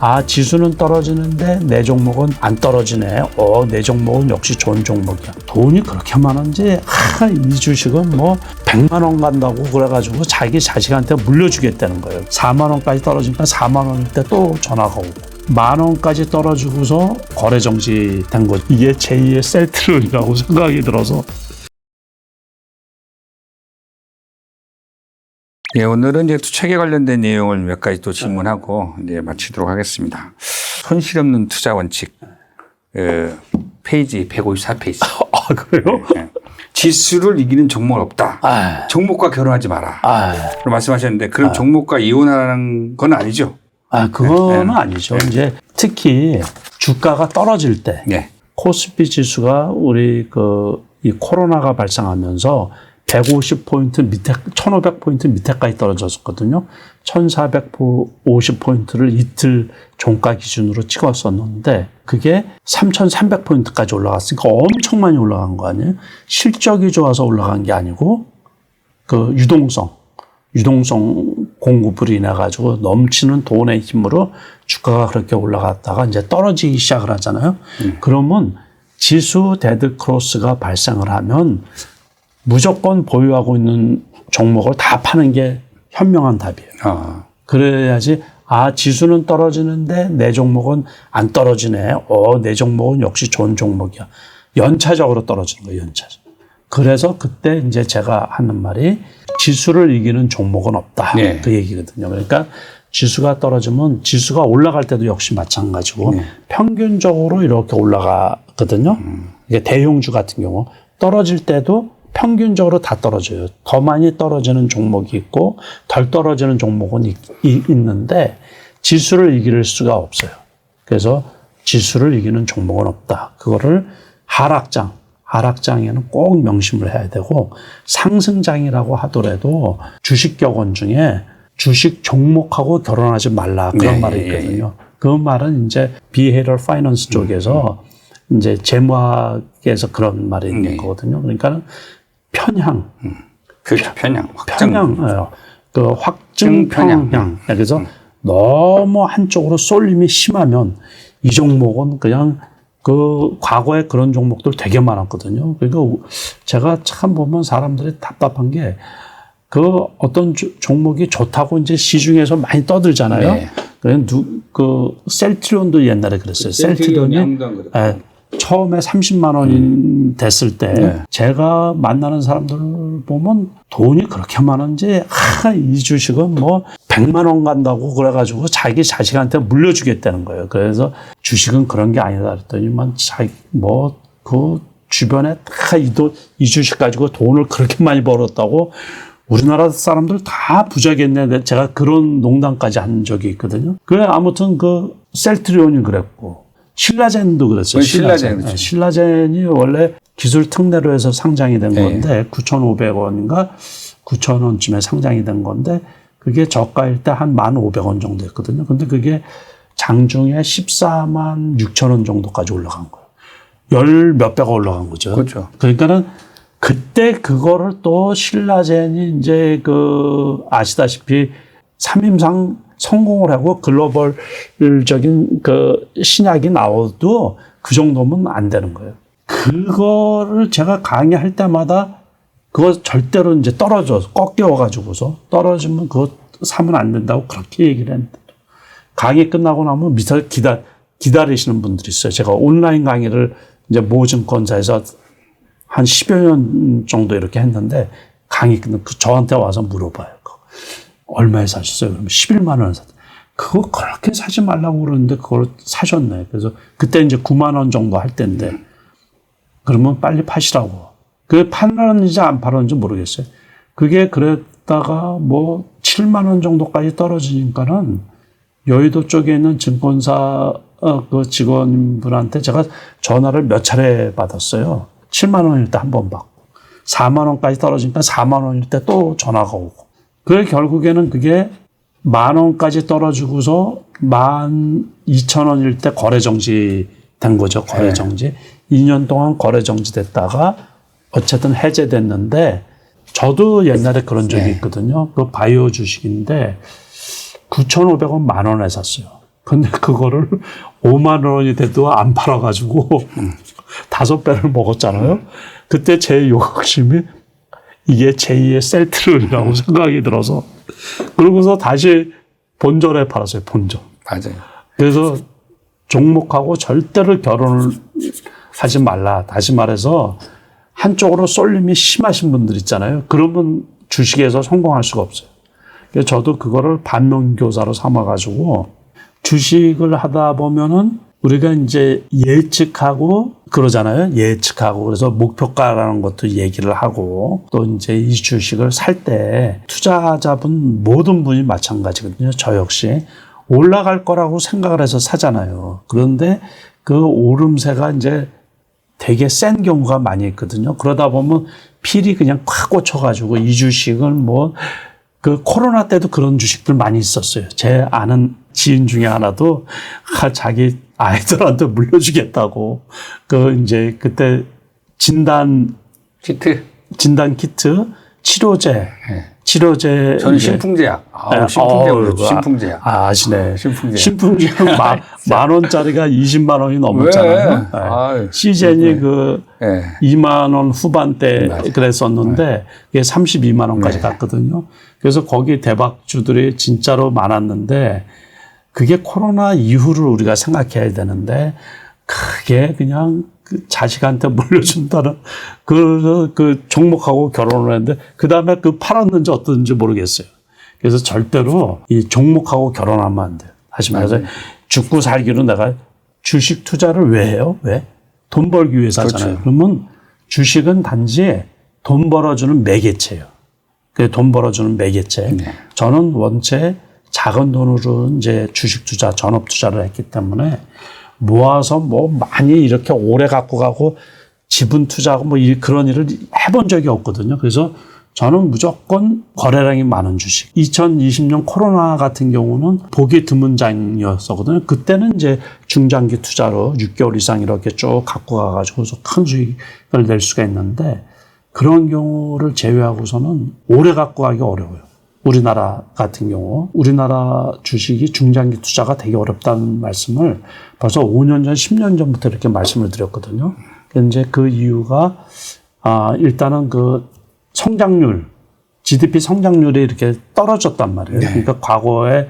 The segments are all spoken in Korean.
아, 지수는 떨어지는데 내 종목은 안 떨어지네. 어, 내 종목은 역시 좋은 종목이야. 돈이 그렇게 많은지, 아, 이 주식은 뭐 100만 원 간다고 그래가지고 자기 자식한테 물려주겠다는 거예요. 4만 원까지 떨어지니까 4만 원일 때 또 전화가 오고. 만 원까지 떨어지고서 거래 정지 된 거죠. 이게 제2의 셀트론이라고 생각이 들어서 예, 오늘은 이제 또 책에 관련된 내용을 몇 가지 또 질문하고 이제 마치도록 하겠습니다. 손실 없는 투자 원칙, 그 페이지 154페이지. 아, 그래요? 예. 지수를 이기는 종목은 없다. 아, 종목과 결혼하지 마라. 아, 말씀하셨는데 그럼 종목과 이혼하는 건 아니죠? 아, 그거는 네. 아니죠. 이제 특히 주가가 떨어질 때 예. 코스피 지수가 우리 그 이 코로나가 발생하면서 150포인트 밑에, 1500포인트 밑에까지 떨어졌었거든요. 1450포인트를 이틀 종가 기준으로 찍었었는데 그게 3300포인트까지 올라갔으니까 엄청 많이 올라간 거 아니에요? 실적이 좋아서 올라간 게 아니고 그 유동성, 유동성 공급으로 인해 가지고 넘치는 돈의 힘으로 주가가 그렇게 올라갔다가 이제 떨어지기 시작을 하잖아요. 그러면 지수 데드 크로스가 발생을 하면 무조건 보유하고 있는 종목을 다 파는 게 현명한 답이에요. 아, 그래야지 아 지수는 떨어지는데 내 종목은 안 떨어지네. 어내 종목은 역시 좋은 종목이야. 연차적으로 떨어지는 거예요. 연차적. 그래서 그때 이제 제가 하는 말이 지수를 이기는 종목은 없다. 네. 그 얘기거든요. 그러니까 지수가 떨어지면 지수가 올라갈 때도 역시 마찬가지고 평균적으로 이렇게 올라가거든요. 이게 대형주 같은 경우 떨어질 때도 평균적으로 다 떨어져요. 더 많이 떨어지는 종목이 있고 덜 떨어지는 종목은 있, 이- 있는데 지수를 이길 수가 없어요. 그래서 지수를 이기는 종목은 없다. 그거를 하락장, 하락장에는 꼭 명심을 해야 되고 상승장이라고 하더라도 주식 격언 중에 주식 종목하고 결혼하지 말라 그런 네, 말이 예, 있거든요. 그 말은 이제 비헤럴 파이낸스 쪽에서 이제 재무학에서 그런 말이 있는 네. 거거든요. 그러니까 편향, 그렇죠. 편향, 확정. 편향, 어, 그 확증 편향. 편향. 그래서 너무 한쪽으로 쏠림이 심하면 이 종목은 그냥 그 과거에 그런 종목들 되게 많았거든요. 그러니까 제가 참 보면 사람들이 답답한 게 그 어떤 주- 종목이 좋다고 이제 시중에서 많이 떠들잖아요. 네. 누, 그 셀트리온도 옛날에 그랬어요. 셀트리온이 예, 처음에 30만 원이 됐을 때 네. 제가 만나는 사람들 보면 돈이 그렇게 많은지 아, 이 주식은 뭐 100만 원 간다고 그래가지고 자기 자식한테 물려주겠다는 거예요. 그래서 주식은 그런 게 아니다 그랬더니만 자기 뭐그 주변에 다 이 돈 이 주식 가지고 돈을 그렇게 많이 벌었다고 우리나라 사람들 다 부자겠네. 제가 그런 농담까지 한 적이 있거든요. 그래 아무튼 그 셀트리온이 그랬고 신라젠도 그랬어요. 그 신라젠, 그렇죠. 네, 신라젠이 원래 기술 특례로 해서 상장이 된 네. 건데 9,500원인가 9,000원쯤에 상장이 된 건데 그게 저가일 때 한 1,500원 정도 했거든요. 근데 그게 장중에 14만 6천 원 정도까지 올라간 거예요. 열 몇 배가 올라간 거죠. 그렇죠. 그러니까는 그때 그거를 또 신라젠이 이제 그 아시다시피 3임상 성공을 하고 글로벌적인 그 신약이 나와도 그 정도면 안 되는 거예요. 그거를 제가 강의할 때마다 그거 절대로 이제 떨어져서 꺾여가지고서 떨어지면 그거 사면 안 된다고 그렇게 얘기를 했는데 강의 끝나고 나면 밑에 기다, 기다리시는 분들이 있어요. 제가 온라인 강의를 이제 모증권사에서 한 10여 년 정도 이렇게 했는데 강의 끝나 그 저한테 와서 물어봐요. 그거. 얼마에 사셨어요? 그러면 11만 원에 샀다. 그거 그렇게 사지 말라고 그러는데 그걸 사셨네. 그래서 그때 이제 9만 원 정도 할 때인데 그러면 빨리 파시라고. 그게 팔았는지 안 팔았는지 모르겠어요. 그게 그랬다가 뭐 7만 원 정도까지 떨어지니까는 여의도 쪽에 있는 증권사 어, 그 직원분한테 제가 전화를 몇 차례 받았어요. 7만 원일 때 한 번 받고 4만 원까지 떨어지니까 4만 원일 때 또 전화가 오고. 그래 결국에는 그게 만 원까지 떨어지고서 만 이천 원일 때 거래 정지 된 거죠. 거래 정지. 2년 동안 거래 정지 됐다가 어쨌든 해제됐는데 저도 옛날에 그런 적이 있거든요. 그 바이오 주식인데 9,500원 만 원에 샀어요. 근데 그거를 5만 원이 돼도 안 팔아가지고 다섯 배를 먹었잖아요. 그때 제 욕심이 이게 제2의 셀트리온이라고 생각이 들어서 그러고서 다시 본전에 팔았어요. 본전. 맞아요. 그래서 종목하고 절대로 결혼을 하지 말라. 다시 말해서 한쪽으로 쏠림이 심하신 분들 있잖아요. 그러면 주식에서 성공할 수가 없어요. 그래서 저도 그거를 반면교사로 삼아가지고 주식을 하다 보면은 우리가 이제 예측하고 그러잖아요. 예측하고 그래서 목표가라는 것도 얘기를 하고 또 이제 이 주식을 살 때 투자자분 모든 분이 마찬가지거든요. 저 역시 올라갈 거라고 생각을 해서 사잖아요. 그런데 그 오름세가 이제 되게 센 경우가 많이 있거든요. 그러다 보면 필이 그냥 콱 꽂혀가지고 이 주식은 뭐 그 코로나 때도 그런 주식들 많이 있었어요. 제 아는 지인 중에 하나도 아, 자기 아이들한테 물려주겠다고 그 이제 그때 진단 키트. 진단 키트 치료제 치료제 저는 신풍제약. 네, 신풍제약. 신풍제약. 아, 아시네. 신풍제약. 신풍제약 만, 만 원짜리가 20만 원이 넘었잖아요. 왜? 네. 시젠이 그 예. 2만 원 후반대 그랬었는데 그게 32만 원까지 네. 갔거든요. 그래서 거기 대박주들이 진짜로 많았는데 그게 코로나 이후를 우리가 생각해야 되는데 그게 그냥 그 자식한테 물려준다는 그, 그 종목하고 결혼을 했는데 그 다음에 그 팔았는지 어떤지 모르겠어요. 그래서 절대로 이 종목하고 결혼하면 안 돼요. 다시 말해서 죽고 살기로 내가 주식 투자를 왜 해요? 왜? 돈 벌기 위해서 하잖아요. 그러면 주식은 단지 돈 벌어주는 매개체예요. 그 돈 벌어주는 매개체. 저는 원체 작은 돈으로 이제 주식 투자, 전업 투자를 했기 때문에 모아서 뭐 많이 이렇게 오래 갖고 가고 지분 투자하고 뭐 이- 그런 일을 해본 적이 없거든요. 그래서 저는 무조건 거래량이 많은 주식. 2020년 코로나 같은 경우는 보기 드문 장이었었거든요. 그때는 이제 중장기 투자로 6개월 이상 이렇게 쭉 갖고 가가지고서 큰 수익을 낼 수가 있는데 그런 경우를 제외하고서는 오래 갖고 가기 어려워요. 우리나라 같은 경우 우리나라 주식이 중장기 투자가 되게 어렵다는 말씀을 벌써 5년 전, 10년 전부터 이렇게 말씀을 드렸거든요. 이제 그 이유가 아 일단은 그 성장률 GDP 성장률이 이렇게 떨어졌단 말이에요. 그러니까 과거에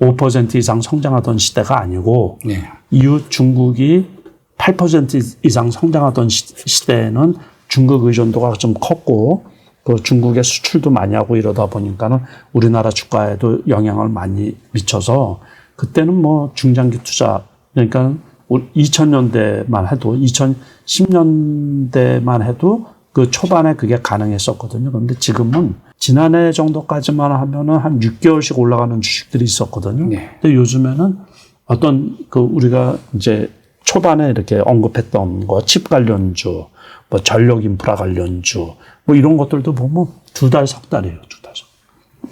5% 이상 성장하던 시대가 아니고 네. 이후 중국이 8% 이상 성장하던 시- 시대에는 중국 의존도가 좀 컸고 그 중국에 수출도 많이 하고 이러다 보니까는 우리나라 주가에도 영향을 많이 미쳐서 그때는 뭐 중장기 투자 그러니까 2000년대만 해도 2010년대만 해도 그 초반에 그게 가능했었거든요. 그런데 지금은 지난해 정도까지만 하면은 한 6개월씩 올라가는 주식들이 있었거든요. 네. 근데 요즘에는 어떤 그 우리가 이제 초반에 이렇게 언급했던 거, 칩 관련주, 뭐 전력 인프라 관련주, 뭐 이런 것들도 보면 두 달, 석 달이에요. 두 달, 석.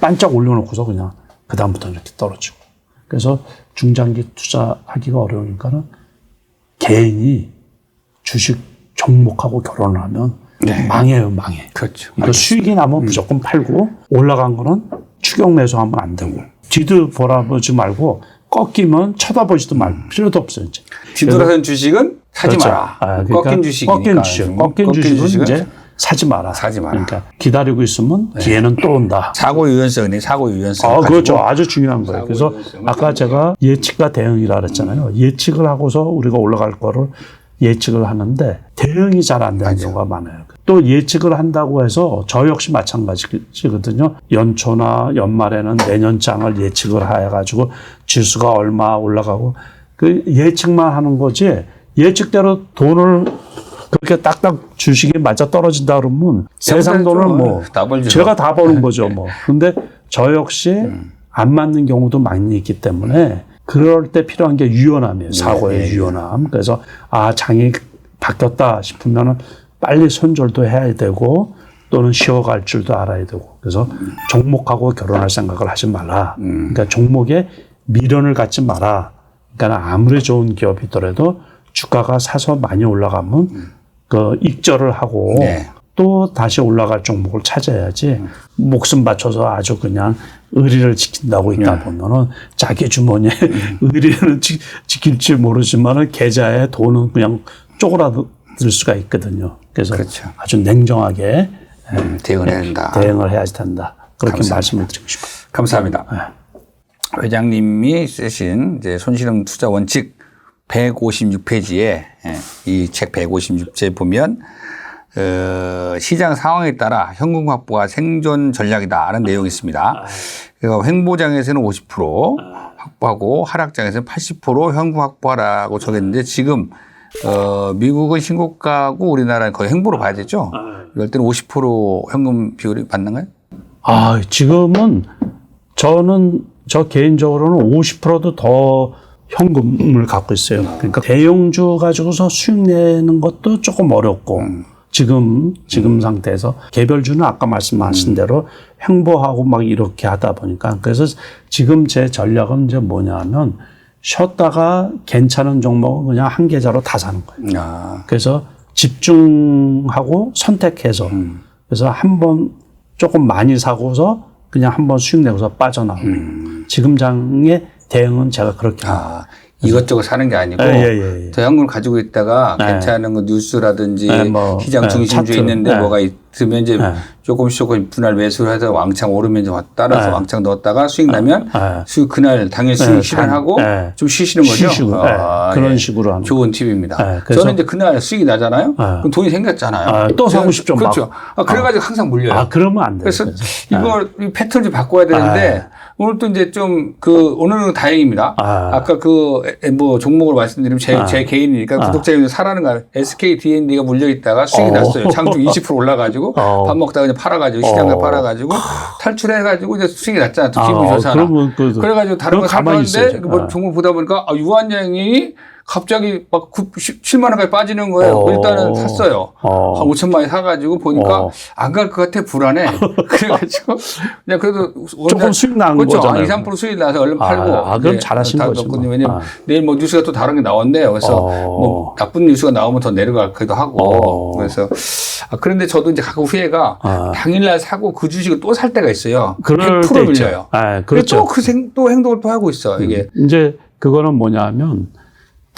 반짝 올려놓고서 그냥 그다음부터 이렇게 떨어지고. 그래서 중장기 투자하기가 어려우니까는 개인이 주식 종목하고 결혼을 하면 망해요, 망해. 그렇죠. 이거 수익이 나면 무조건 팔고 올라간 거는 추격 매수하면 안 되고 뒤도 보라보지 말고 꺾이면 쳐다보지도 말 필요도 없어요 이제. 뒤돌아선 주식은 사지 그렇죠. 마라. 아, 그러니까 꺾인 주식이니까. 꺾인 주식, 꺾인 주식은 이제 사지 마라. 사지 마라. 네. 그러니까 기다리고 있으면 기회는 또 온다. 사고 유연성이 사고 유연성. 아, 그렇죠. 아주 중요한 거예요. 그래서 아까 제가 예측과 대응이라 그랬잖아요. 예측을 하고서 우리가 올라갈 거를 예측을 하는데 대응이 잘 안 되는 경우가 많아요. 또 예측을 한다고 해서 저 역시 마찬가지거든요. 연초나 연말에는 내년장을 예측을 해가지고 지수가 얼마 올라가고 그 예측만 하는 거지 예측대로 돈을 그렇게 딱딱 주식이 맞아 떨어진다 그러면 세상 돈을 뭐. 제가 다 버는 거죠, 뭐. 근데 저 역시 안 맞는 경우도 많이 있기 때문에 그럴 때 필요한 게 유연함이에요. 사고의 유연함. 그래서 아, 장이 바뀌었다 싶으면은 빨리 손절도 해야 되고 또는 쉬어갈 줄도 알아야 되고. 그래서 종목하고 결혼할 생각을 하지 말라. 그러니까 종목에 미련을 갖지 마라. 그러니까 아무리 좋은 기업이더라도 주가가 사서 많이 올라가면 그 익절을 하고 네. 또또 다시 올라갈 종목을 찾아야지 목숨 바쳐서 아주 그냥 의리를 지킨다고 있다 보면은 자기 주머니에 의리는 지, 지킬지 모르지만은 계좌에 돈은 그냥 쪼그라들 수가 있거든요. 그래서 그렇죠. 아주 냉정하게 음, 대응해야 된다. 대응을 해야지 된다. 그렇게 감사합니다. 말씀을 드리고 싶어요. 감사합니다. 회장님이 쓰신 이제 손실없는 투자 원칙 156페이지에 이 책 156제 보면 어, 시장 상황에 따라 현금 확보가 생존 전략이다라는 내용이 있습니다. 그러니까 횡보장에서는 50% 확보하고 하락장에서는 80% 현금 확보하라고 적었는데 지금 어, 미국은 신고가고 우리나라는 거의 횡보로 봐야 되죠. 이럴 때는 50% 현금 비율이 맞는가요? 아, 지금은 저는 저 개인적으로는 50%도 더 현금을 갖고 있어요. 그러니까 대형주 가지고서 수익 내는 것도 조금 어렵고 지금 지금 상태에서 개별주는 아까 말씀하신 대로 횡보하고 막 이렇게 하다 보니까 그래서 지금 제 전략은 이제 뭐냐면 쉬었다가 괜찮은 종목은 그냥 한 계좌로 다 사는 거예요. 아, 그래서 집중하고 선택해서 그래서 한 번 조금 많이 사고서 그냥 한 번 수익 내고서 빠져나오고 지금 장의 대응은 제가 그렇게. 아, 이것저것 사는 게 아니고 예, 예, 예. 더 현금을 가지고 있다가 괜찮은 거 뉴스라든지 네, 뭐, 시장 네, 중심주 차트. 있는데 네. 뭐가 있으면 이제 네. 조금씩 조금 분할 매수를 해서 왕창 오르면 이제 따라서 네. 왕창 넣었다가 수익 나면 네. 수익 그날 당일 수익 네, 실현하고 네. 좀 쉬시는 거죠. 쉬시고, 네. 그런 식으로 하는 좋은 팁입니다. 네, 그래서- 저는 이제 그날 수익이 나잖아요. 그럼 돈이 생겼잖아요. 아, 또 사고 싶죠, 막. 그렇죠. 아, 그래가지고 항상 물려요. 아 그러면 안 돼요. 그래서 그래서. 이걸 이 패턴 좀 바꿔야 되는데 오늘 또 이제 좀 그 오늘은 다행입니다. 아. 아. 까그 뭐 종목을 말씀드리면 제, 제 개인이니까 구독자님들 사라는 거 SK D&D가 물려 있다가 수익이 어. 났어요. 장중 20% 올라가지고 어. 밥 먹다가 그냥 팔아가지고 시장에 어. 팔아가지고 탈출해가지고 이제 수익이 났잖아. 또 기분이 아, 좋잖아. 그러면 그- 그래가지고 다른 거 사봤는데. 뭐 아. 종목 보다 보니까 아, 유한양이 갑자기 막 9, 7만 원까지 빠지는 거예요. 어. 일단은 샀어요. 어. 한 5천만 원 사가지고 보니까 어. 안갈 것 같아 불안해. 그래가지고 그냥 그래도 조금 수익 나는 그렇죠. 거잖아요. 한 2, 3% 수익 나서 얼른 아, 팔고. 아, 그럼 네, 잘하신 다 거죠. 뭐. 왜냐면 아. 내일 뭐 뉴스가 또 다른 게 나왔네요. 그래서 어. 뭐 나쁜 뉴스가 나오면 더 내려가기도 하고. 어. 그래서 아, 그런데 저도 이제 가끔 후회가 아. 당일날 사고 그 주식을 또 살 때가 있어요. 그럴 100%때 있죠. 밀려요. 아, 그렇죠. 또그 생, 또 행동을 또 하고 있어. 이게. 이제 그거는 뭐냐면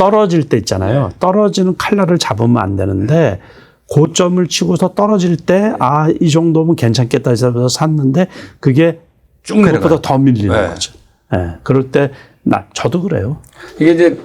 떨어질 때 있잖아요. 네. 떨어지는 칼날을 잡으면 안 되는데 고점을 치고서 떨어질 때 아 이 정도면 괜찮겠다 해서 샀는데 그게 쭉. 그것보다 더 밀리는 네. 거죠. 예. 그럴 때 나 저도 그래요. 이게 이제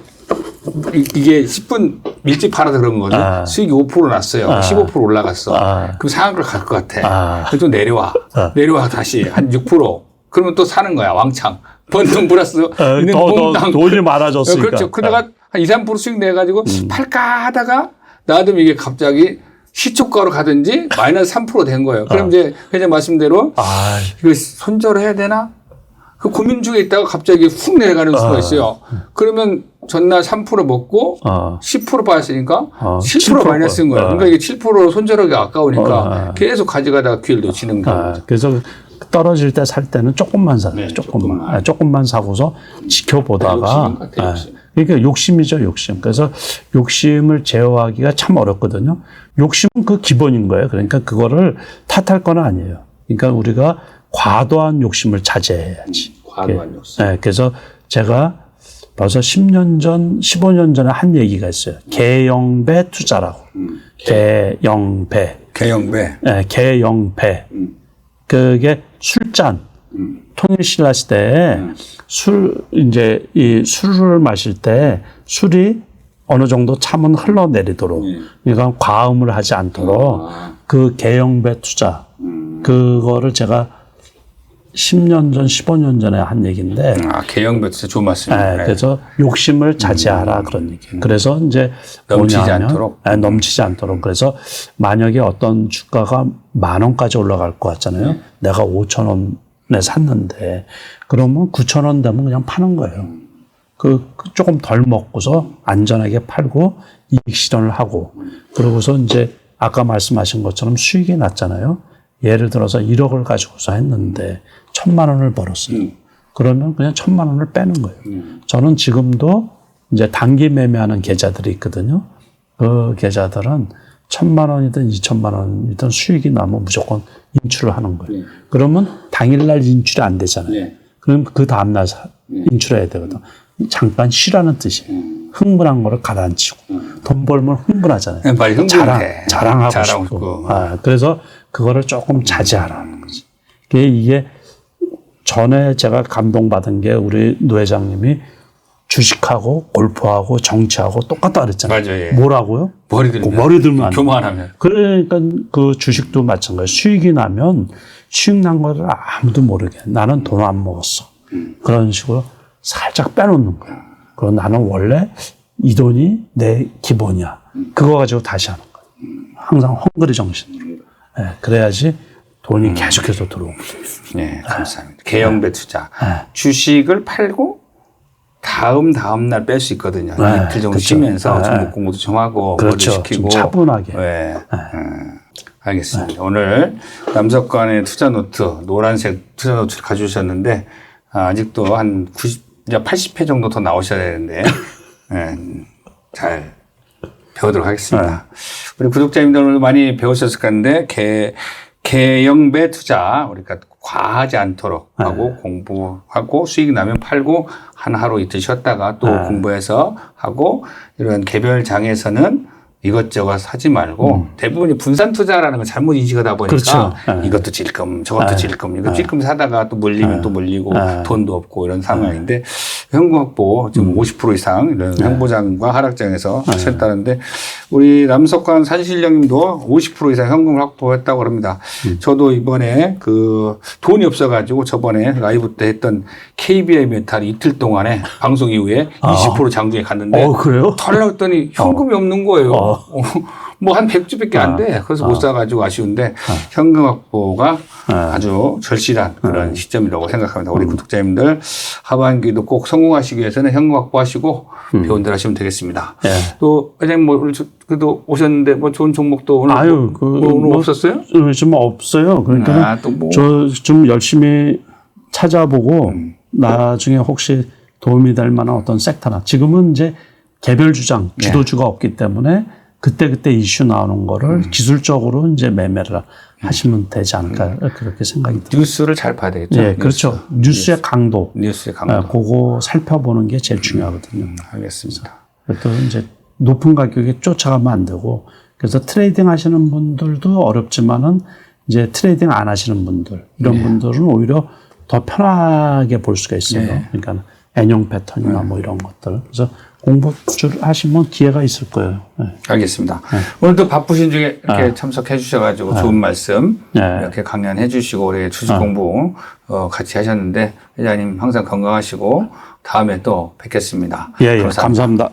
이- 이게 10분 밀집 팔아서 그런 거죠. 아. 수익이 5% 났어요. 15% 올라갔어. 아. 그럼 상한가를 갈것 같아. 아. 그래서 또 내려와. 내려와 다시 한 6%. 그러면 또 사는 거야. 왕창. 번돈 플러스 어, 있는 더, 더. 돈이 많아졌으니까. 네. 그렇죠. 그러다가 한 2, 3% 수익 내가지고 음. 팔까 하다가 놔두면 이게 갑자기 시초가로 가든지 마이너스 3%된 거예요. 그럼 이제 회장 말씀대로 아, 이거 손절해야 되나? 그 고민 중에 있다가 갑자기 훅 내려가는 수가 있어요. 그러면 전날 3% 먹고 어. 10% 빠졌으니까 어, 7% 7% 마이너스인 거예요. 어. 그러니까 이게 7% 손절하기 아까우니까 어. 계속 가져가다가 기회를 놓치는 거예요. 아, 그래서 떨어질 때 살 때는 조금만 사요. 네, 조금만. 조금만. 아, 조금만 사고서 지켜보다가. 같아요, 아. 그러니까 욕심이죠, 욕심. 그래서 욕심을 제어하기가 참 어렵거든요. 욕심은 그 기본인 거예요. 그러니까 그거를 탓할 건 아니에요. 그러니까 우리가 과도한 욕심을 자제해야지. 과도한 욕심. 네, 그래서 제가 벌써 10년 전, 15년 전에 한 얘기가 있어요. 개영배 투자라고. 음. 개 영배. 개영배. 예, 개영배. 그게 술잔. 통일신라 시대에 술, 이제 이 술을 마실 때 술이 어느 정도 참은 흘러내리도록. 그러니까 과음을 하지 않도록 그 개영배 투자. 그거를 제가 10년 전, 15년 전에 한 얘기인데 아, 개영배 진짜 좋은 말씀입니다. 예, 그래서 욕심을 자제하라 그런 얘기. 그래서 이제 넘치지 뭐냐면, 않도록? 예, 넘치지 않도록. 그래서 만약에 어떤 주가가 만 원까지 올라갈 것 같잖아요. 내가 5천 원 에 샀는데 그러면 9천 원 되면 그냥 파는 거예요. 그, 그 조금 덜 먹고서 안전하게 팔고 이익 실현을 하고 그러고서 이제 아까 말씀하신 것처럼 수익이 났잖아요. 예를 들어서 1억을 가지고서 했는데 천만 원을 벌었어요. 그러면 그냥 천만 원을 빼는 거예요. 저는 지금도 이제 단기 매매하는 계좌들이 있거든요. 그 계좌들은 천만 원이든 이천만 원이든 수익이 나면 무조건 인출을 하는 거예요. 네. 그러면 당일날 인출이 안 되잖아요. 네. 그럼 그 다음날 사- 인출해야 되거든. 잠깐 쉬라는 뜻이에요. 흥분한 거를 가라앉히고 돈 벌면 흥분하잖아요. 네, 빨리 흥분해. 자랑, 자랑하고 자랑하고 싶고. 싶고. 아, 그래서 그거를 조금 자제하라는 거지. 그게 이게 전에 제가 감동받은 게 우리 노 회장님이 주식하고 골프하고 정치하고 똑같다 그랬잖아요. 맞아요, 예. 뭐라고요? 머리 들면. 그 머리 들면 안. 교만하면. 그러니까 그 주식도 마찬가지예요. 수익이 나면 수익 난 거를 아무도 모르게 나는 돈 안 먹었어. 그런 식으로 살짝 빼놓는 거야. 그리고 나는 원래 이 돈이 내 기본이야. 그거 가지고 다시 하는 거야. 항상 헝그리 정신으로. 예, 그래야지 돈이 계속해서 들어오고. 네, 감사합니다. 개영배 투자. 주식을 팔고 다음 다음 날 뺄 수 있거든요. 네, 이틀 정도 그렇죠. 쉬면서 네. 종목 공부도 좀 하고 그렇죠. 시키고 좀 차분하게. 네. 음, 알겠습니다. 오늘 남석관의 투자 노트 노란색 투자 노트를 가져오셨는데 아, 아직도 한 90, 이제 80회 정도 더 나오셔야 되는데 네, 잘 배우도록 하겠습니다. 우리 구독자님들 오늘 많이 배우셨을 건데 개 개영배 투자 우리가 과하지 않도록 하고 공부하고 수익 나면 팔고 한 하루 이틀 쉬었다가 또 공부해서 하고 이런 개별 장에서는 이것저것 사지 말고 대부분이 분산 투자라는 걸 잘못 인식하다 보니까 그렇죠. 네. 이것도 질끔 저것도 질끔 이거 질끔 사다가 또 물리면 또 물리고 돈도 없고 이런 상황인데 현금 확보 지금 50% 이상 이런 행보장과 하락장에서 하셨다는데 우리 남석관 산실령님도 50% 이상 현금을 확보했다고 합니다. 저도 이번에 그 돈이 없어가지고 저번에 라이브 때 했던 KBI 메탈 이틀 동안에 방송 이후에 20% 장중에 갔는데 어, 그래요? 털렸더니 현금이 없는 거예요. 어. 뭐한 100주밖에 안 돼. 그래서 못 사가지고 아쉬운데 현금 확보가 아주 절실한 그런 시점이라고 생각합니다. 우리 구독자님들 하반기도 꼭 성공하시기 위해서는 현금 확보하시고 배운 대로 하시면 되겠습니다. 예. 또 회장님 뭐 오늘 저- 그래도 오셨는데 뭐 좋은 종목도 오늘 아유, 뭐, 그, 뭐 오늘 뭐, 없었어요? 좀 없어요. 그러니까 아, 또 뭐. 저좀 열심히 찾아보고 음. 나중에 혹시 도움이 될 만한 어떤 섹터나 지금은 이제 개별 주장 네. 주도주가 없기 때문에 그때 그때 이슈 나오는 거를 음. 기술적으로 이제 매매를 하시면 되지 않을까 그렇게 생각이 들어요. 뉴스를 잘 봐야 되겠죠. 예, 그렇죠. 뉴스의 강도, 뉴스의 강도. 예, 그거 살펴보는 게 제일 중요하거든요. 음, 알겠습니다. 또 이제 높은 가격에 쫓아가면 안 되고 그래서 트레이딩 하시는 분들도 어렵지만은 이제 트레이딩 안 하시는 분들 이런 네. 분들은 오히려 더 편하게 볼 수가 있어요. 그러니까 N형 패턴이나 뭐 이런 것들. 그래서 공부를 하시면 기회가 있을 거예요. 네. 알겠습니다. 오늘도 바쁘신 중에 이렇게 참석해 주셔가지고 좋은 말씀 네. 이렇게 강연해 주시고 우리 주식 공부 어, 같이 하셨는데 회장님 항상 건강하시고 다음에 또 뵙겠습니다. 예, 예. 감사합니다. 감사합니다.